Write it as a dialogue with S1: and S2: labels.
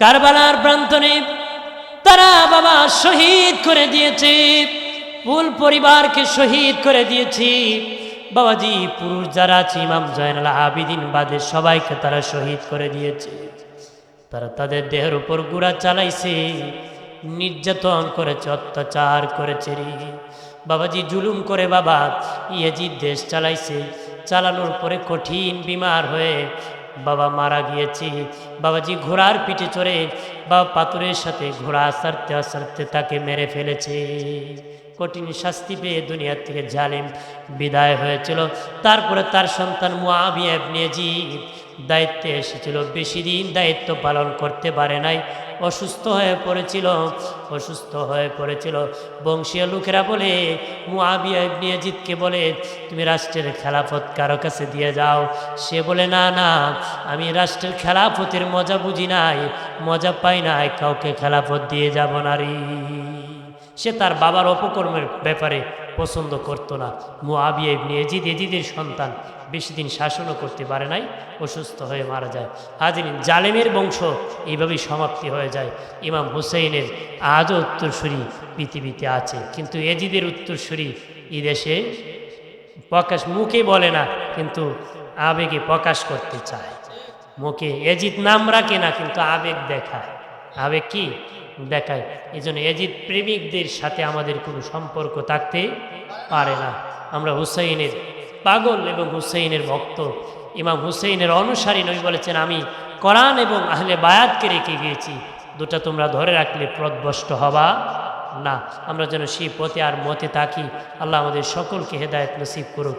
S1: কারবালার প্রান্তনে তারা বাবা শহীদ করে দিয়েছে। ফুল পরিবারকে শহীদ করে দিয়েছি। বাবাজি পুরুষ যারা আছে, ইমাম জয়নাল আবিদিন বাদে সবাইকে তারা শহীদ করে দিয়েছে। তারা তাদের দেহের উপর গুড়া চালাইছে, নির্যাতন করেছে, অত্যাচার করেছে রে। বাবাজি জুলুম করে বাবা ইয়েজিদ দেশ চালাইছে। চালানোর পরে কঠিন বিমার হয়ে বাবা মারা গিয়েছে। বাবাজি ঘোড়ার পিঠে চড়ে বাবা পাথরের সাথে ঘোড়া আসারতে আসারতে তাকে মেরে ফেলেছে। কঠিন শাস্তি পেয়ে দুনিয়ার থেকে জালিম বিদায় হয়েছিল। তারপরে তার সন্তান মুআবিয়া ইবনে ইয়াজিদ দায়িত্বে এসেছিল। বেশি দিন দায়িত্ব পালন করতে পারে নাই। অসুস্থ হয়ে পড়েছিল, অসুস্থ হয়ে পড়েছিল। বংশীয় লোকেরা বলে, মুআবিয়া ইবনে বলে, তুমি রাষ্ট্রের খেলাফত কারও কাছে দিয়ে যাও? সে বলে, না না, আমি রাষ্ট্রের খেলাফতের মজা বুঝি নাই। মজা পাই নাই, কাউকে খেলাফত দিয়ে যাব না রে। সে তার বাবার অপকর্মের ব্যাপারে পছন্দ করতো না। মুআবিয়া ইবনে এজিদ এজিদের সন্তান বেশি দিন শাসনও করতে পারে নাই, অসুস্থ হয়ে মারা যায়। হাজির জালেমের বংশ এইভাবেই সমাপ্তি হয়ে যায়। ইমাম হুসেইনের আজও উত্তরসূরি পৃথিবীতে আছে। কিন্তু এজিদের উত্তরসূরি এই দেশে প্রকাশ মুখে বলে না, কিন্তু আবেগে প্রকাশ করতে চায়। মুখে এজিদ নাম রাখে না, কিন্তু আবেগ দেখায়। আবেগ কি? দেখায় এই জন্য এজিদ প্রেমিকদের সাথে আমাদের কোনো সম্পর্ক থাকতে পারে না। আমরা হুসাইনের পাগল এবং হুসাইনের ভক্ত। ইমাম হুসাইনের অনুসারী নই বলেছেন, আমি কোরআন এবং আহলে বায়াতকে রেখে গিয়েছি। দুটা তোমরা ধরে রাখলে প্রদবষ্ট হবা না। আমরা যেন সেই পথে আর মতে থাকি। আল্লাহ আমাদের সকলকে হেদায়ত নসিব করুক।